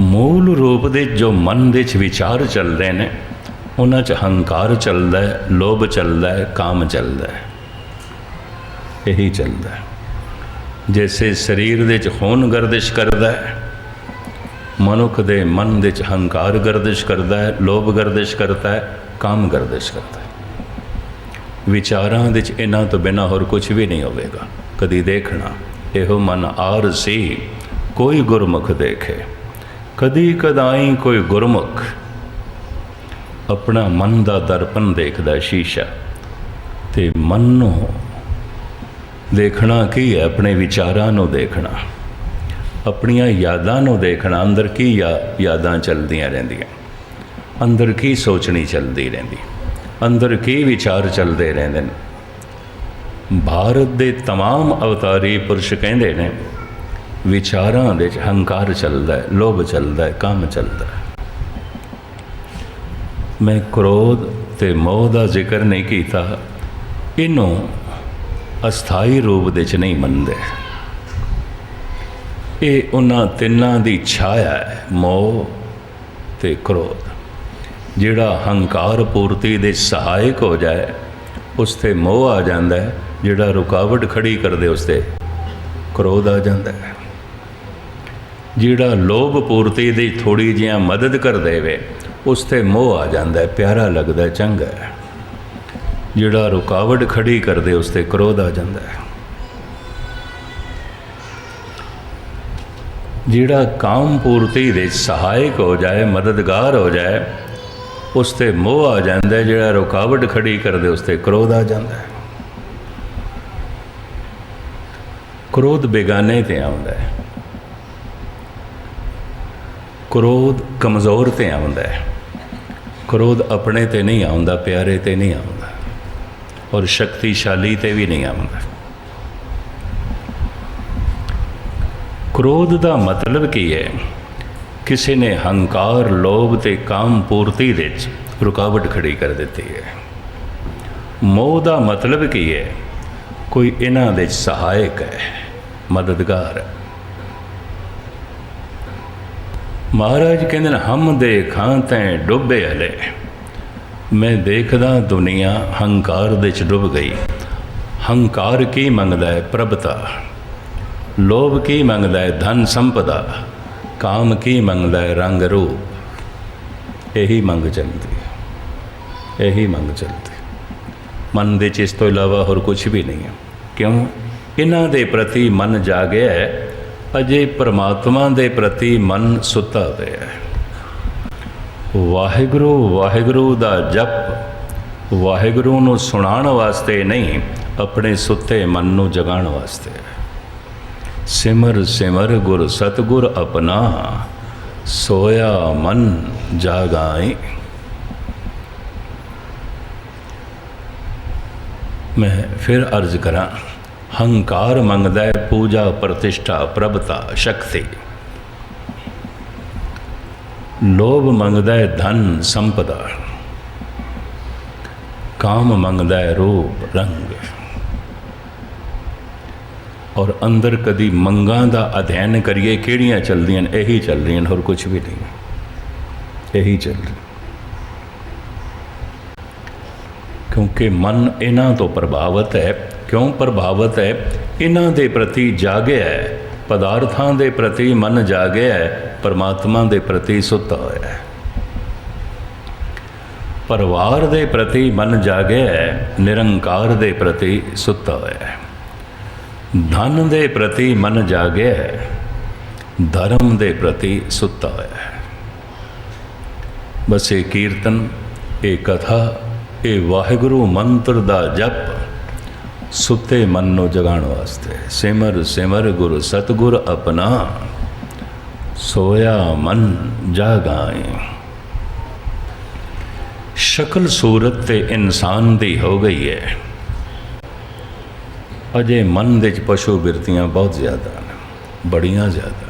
ਮੂਲ ਰੂਪ ਦੇ ਜੋ ਮਨ ਦੇ ਚ ਵਿਚਾਰ ਚੱਲਦੇ ਨੇ, ਉਹਨਾਂ ਚ ਹੰਕਾਰ ਚੱਲਦਾ ਹੈ, ਲੋਭ ਚੱਲਦਾ ਹੈ, ਕਾਮ ਚੱਲਦਾ ਹੈ। ਇਹੀ ਚੱਲਦਾ ਹੈ। ਜੈਸੇ ਸਰੀਰ ਦੇ ਚ ਖੂਨ ਗਰਦਿਸ਼ ਕਰਦਾ ਹੈ, ਮਨੁੱਖ ਦੇ ਮਨ ਦੇ ਚ ਹੰਕਾਰ ਗਰਦਿਸ਼ ਕਰਦਾ ਹੈ, ਲੋਭ ਗਰਦਿਸ਼ ਕਰਦਾ ਹੈ, ਕਾਮ ਗਰਦਿਸ਼ ਕਰਦਾ ਹੈ। ਵਿਚਾਰਾਂ ਦੇ ਚ ਇਹਨਾਂ ਤੋਂ ਬਿਨਾ ਹੋਰ ਕੁਝ ਵੀ ਨਹੀਂ ਹੋਵੇਗਾ। ਕਦੀ ਦੇਖਣਾ, ਇਹੋ ਮਨ ਆਰ ਸੀ, ਕੋਈ ਗੁਰਮੁਖ ਦੇਖੇ। ਕਦੀ ਕਦਾਈ ਕੋਈ ਗੁਰਮੁਖ ਆਪਣਾ ਮਨ ਦਾ ਦਰਪਣ ਦੇਖਦਾ ਸ਼ੀਸ਼ਾ ਤੇ ਮਨ ਨੂੰ ਦੇਖਣਾ ਕੀ ਹੈ ਆਪਣੇ ਵਿਚਾਰਾਂ ਨੂੰ ਦੇਖਣਾ ਆਪਣੀਆਂ ਯਾਦਾਂ ਨੂੰ ਦੇਖਣਾ ਅੰਦਰ ਕੀ ਯਾ- ਯਾਦਾਂ ਚੱਲਦੀਆਂ ਰਹਿੰਦੀਆਂ ਅੰਦਰ ਕੀ ਸੋਚਣੀ ਚੱਲਦੀ ਰਹਿੰਦੀ ਅੰਦਰ ਕੀ ਵਿਚਾਰ ਚੱਲਦੇ ਰਹਿੰਦੇ ਨੇ ਭਾਰਤ ਦੇ तमाम ਅਵਤਾਰੀ ਪੁਰਸ਼ ਕਹਿੰਦੇ ਨੇ ਵਿਚਾਰਾਂ ਦੇ 'ਚ ਹੰਕਾਰ ਚੱਲਦਾ ਹੈ, ਲੋਭ ਚੱਲਦਾ ਹੈ, ਕੰਮ ਚੱਲਦਾ ਹੈ। ਮੈਂ ਕ੍ਰੋਧ ਤੇ ਮੋਹ ਦਾ ਜ਼ਿਕਰ ਨਹੀਂ ਕੀਤਾ। ਇਹਨੂੰ ਅਸਥਾਈ ਰੂਪ ਦੇ 'ਚ ਨਹੀਂ ਮੰਨਦੇ। ਇਹ ਉਹਨਾਂ ਤਿੰਨਾਂ ਦੀ ਛਾਇਆ ਹੈ, ਮੋਹ ਤੇ ਕ੍ਰੋਧ। ਜਿਹੜਾ ਹੰਕਾਰ ਪੂਰਤੀ ਦੇ ਸਹਾਇਕ ਹੋ ਜਾਏ, ਉਸ ਤੇ ਮੋਹ ਆ ਜਾਂਦਾ ਹੈ, ਜਿਹੜਾ ਰੁਕਾਵਟ ਖੜੀ ਕਰਦੇ ਉਸ ਤੇ ਕ੍ਰੋਧ ਆ ਜਾਂਦਾ ਹੈ। ਜਿਹੜਾ ਲੋਭ ਪੂਰਤੀ ਦੀ ਥੋੜੀ ਜਿਹਾ ਮਦਦ ਕਰ ਦੇਵੇ, ਉਸ ਤੇ ਮੋਹ ਆ ਜਾਂਦਾ ਹੈ, ਪਿਆਰਾ ਲੱਗਦਾ ਹੈ, ਚੰਗਾ ਹੈ। ਜਿਹੜਾ ਰੁਕਾਵਟ ਖੜੀ ਕਰਦੇ, ਉਸ ਤੇ ਕ੍ਰੋਧ ਆ ਜਾਂਦਾ ਹੈ। ਜਿਹੜਾ ਕਾਮ ਪੂਰਤੀ ਦੇ ਸਹਾਇਕ ਹੋ ਜਾਏ, ਮਦਦਗਾਰ ਹੋ ਜਾਏ, ਉਸ ਤੇ ਮੋਹ ਆ ਜਾਂਦਾ ਹੈ, ਜਿਹੜਾ ਰੁਕਾਵਟ ਖੜੀ ਕਰਦੇ, ਉਸ ਤੇ ਕ੍ਰੋਧ ਆ ਜਾਂਦਾ ਹੈ। ਕ੍ਰੋਧ ਬੇਗਾਨੇ ਤੇ ਆਉਂਦਾ ਹੈ। ਕ੍ਰੋਧ ਕਮਜ਼ੋਰ ਤੇ ਆਉਂਦਾ ਹੈ। ਕ੍ਰੋਧ ਆਪਣੇ ਤੇ ਨਹੀਂ ਆਉਂਦਾ, ਪਿਆਰੇ ਤੇ ਨਹੀਂ ਆਉਂਦਾ ਔਰ ਸ਼ਕਤੀਸ਼ਾਲੀ ਤੇ ਵੀ ਨਹੀਂ ਆਉਂਦਾ। ਕ੍ਰੋਧ ਦਾ ਮਤਲਬ ਕੀ ਹੈ? ਕਿਸੇ ਨੇ ਹੰਕਾਰ, ਲੋਭ ਤੇ ਕਾਮ ਪੂਰਤੀ ਵਿੱਚ ਰੁਕਾਵਟ ਖੜੀ ਕਰ ਦਿੱਤੀ ਹੈ। ਮੋਹ ਦਾ ਮਤਲਬ ਕੀ ਹੈ? ਕੋਈ ਇਹਨਾਂ ਦੇ ਸਹਾਇਕ ਹੈ, ਮਦਦਗਾਰ ਹੈ। ਮਹਾਰਾਜ ਕਹਿੰਦੇ ਨੇ, ਹਮ ਦੇਖਾਂ ਤੈਂ ਡੁੱਬੇ ਹਲੇ। ਮੈਂ ਦੇਖਦਾ ਦੁਨੀਆ ਹੰਕਾਰ ਦੇ ਚ ਡੁੱਬ ਗਈ। ਹੰਕਾਰ ਕੀ ਮੰਗਦਾ ਹੈ ਪ੍ਰਭਤਾ? ਲੋਭ ਕੀ ਮੰਗਦਾ ਹੈ ਧਨ ਸੰਪਦਾ? ਕਾਮ ਕੀ ਮੰਗਦਾ ਹੈ ਰੰਗ ਰੂਪ? ਇਹੀ ਮੰਗ ਚੱਲਦੀ ਹੈ। ਇਹੀ ਮੰਗ ਚੱਲਦੀ ਮਨ ਦੇ ਚ ਇਸ ਤੋਂ ਇਲਾਵਾ ਹੋਰ ਕੁਝ ਵੀ ਨਹੀਂ ਹੈ। ਕਿਉਂ? ਇਹਨਾਂ ਦੇ ਪ੍ਰਤੀ ਮਨ ਜਾਗਿਆ ਹੈ। ਅਜੇ ਪ੍ਰਮਾਤਮਾ ਦੇ ਪ੍ਰਤੀ ਮਨ ਸੁੱਤਾ ਹੋਇਆ ਹੈ। ਵਾਹਿਗੁਰੂ ਵਾਹਿਗੁਰੂ ਦਾ ਜਪ ਵਾਹਿਗੁਰੂ ਨੂੰ ਸੁਣਾਉਣ ਵਾਸਤੇ ਨਹੀਂ, ਆਪਣੇ ਸੁੱਤੇ ਮਨ ਨੂੰ ਜਗਾਉਣ ਵਾਸਤੇ ਸਿਮਰ ਸਿਮਰ ਗੁਰ ਸਤਗੁਰ ਆਪਣਾ, ਸੋਇਆ ਮਨ ਜਾਗਾਏ। ਮੈਂ ਫਿਰ ਅਰਜ਼ ਕਰਾਂ ਹੰਕਾਰ ਮੰਗਦਾ ਹੈ ਪੂਜਾ ਪ੍ਰਤਿਸ਼ਠਾ ਪ੍ਰਭਤਾ ਸ਼ਕਤੀ। ਲੋਭ ਮੰਗਦਾ ਹੈ ਧਨ ਸੰਪਦਾ। ਕਾਮ ਮੰਗਦਾ ਹੈ ਰੂਪ ਰੰਗ। ਔਰ ਅੰਦਰ ਕਦੀ ਮੰਗਾਂ ਦਾ ਅਧਿਐਨ ਕਰੀਏ ਕਿਹੜੀਆਂ ਚੱਲਦੀਆਂ ਨੇ ਇਹੀ ਚੱਲ ਰਹੀਆਂ ਨੇ, ਹੋਰ ਕੁਝ ਵੀ ਨਹੀਂ। ਇਹੀ ਚੱਲ ਰਿਹਾ ਕਿਉਂਕਿ ਮਨ ਇਹਨਾਂ ਤੋਂ ਪ੍ਰਭਾਵਿਤ ਹੈ ਕਿਉਂ ਪ੍ਰਭਾਵਿਤ ਹੈ? ਇਹਨਾਂ ਦੇ ਪ੍ਰਤੀ ਜਾਗਿਆ ਹੈ, ਪਦਾਰਥਾਂ ਦੇ ਪ੍ਰਤੀ ਮਨ ਜਾਗਿਆ ਹੈ, ਪਰਮਾਤਮਾ ਦੇ ਪ੍ਰਤੀ ਸੁੱਤਾ ਹੋਇਆ ਹੈ। ਪਰਿਵਾਰ ਦੇ ਪ੍ਰਤੀ ਮਨ ਜਾਗਿਆ ਹੈ, ਨਿਰੰਕਾਰ ਦੇ ਪ੍ਰਤੀ ਸੁੱਤਾ ਹੋਇਆ ਹੈ। ਧਨ ਦੇ ਪ੍ਰਤੀ ਮਨ ਜਾਗਿਆ ਹੈ, ਧਰਮ ਦੇ ਪ੍ਰਤੀ ਸੁੱਤਾ ਹੋਇਆ ਹੈ। ਬਸ ਇਹ ਕੀਰਤਨ, ਇਹ ਕਥਾ, ਇਹ ਵਾਹਿਗੁਰੂ ਮੰਤਰ ਦਾ ਜਪ ਸੁੱਤੇ ਮਨ ਨੂੰ ਜਗਾਉਣ ਵਾਸਤੇ। ਸਿਮਰ ਸਿਮਰ ਗੁਰ, ਸਤਗੁਰ ਆਪਣਾ। ਸੋਇਆ ਮਨ ਜਾਗਾਏ ਸ਼ਕਲ ਸੂਰਤ ਤੇ ਇਨਸਾਨ ਦੀ ਹੋ ਗਈ ਹੈ। ਅਜੇ ਮਨ ਦੇ ਚ ਪਸ਼ੂ ਬਿਰਤੀਆਂ ਬਹੁਤ ਜ਼ਿਆਦਾ ਨੇ, ਬੜੀਆਂ ਜ਼ਿਆਦਾ।